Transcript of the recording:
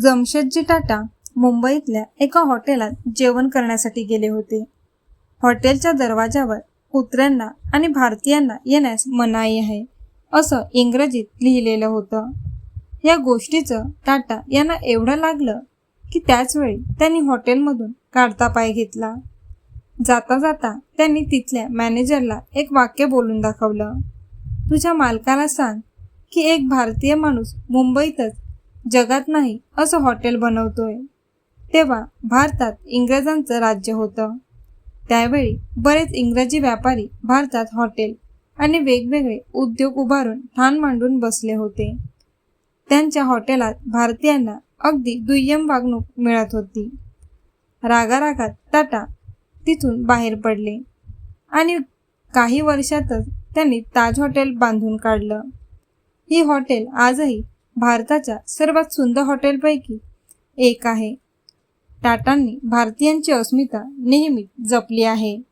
जमशेदजी टाटा मुंबईतल्या एका हॉटेलात जेवण करण्यासाठी गेले होते. हॉटेलच्या दरवाजावर कुत्र्यांना आणि भारतीयांना येण्यास मनाई आहे असं इंग्रजीत लिहिलेलं होतं. या गोष्टीचं टाटा यांना एवढं लागलं की त्याचवेळी त्यांनी हॉटेलमधून काढता पाय घेतला. जाता जाता त्यांनी तिथल्या मॅनेजरला एक वाक्य बोलून दाखवलं. तुझ्या मालकाला सांग की एक भारतीय माणूस मुंबईतच जगात नाही असं हॉटेल बनवतोय. तेव्हा भारतात इंग्रजांचं राज्य होतं. त्यावेळी बरेच इंग्रजी व्यापारी भारतात हॉटेल आणि वेगवेगळे उद्योग उभारून ठाण मांडून बसले होते. त्यांच्या हॉटेलात भारतीयांना अगदी दुय्यम वागणूक मिळत होती. रागारागात टाटा तिथून बाहेर पडले आणि काही वर्षातच त्यांनी ताज हॉटेल बांधून काढलं. ही हॉटेल आजही भारताच्या सर्वात सुंदर हॉटेलपैकी एक आहे. टाटांनी भारतीयांची अस्मिता नेहमी जपली आहे.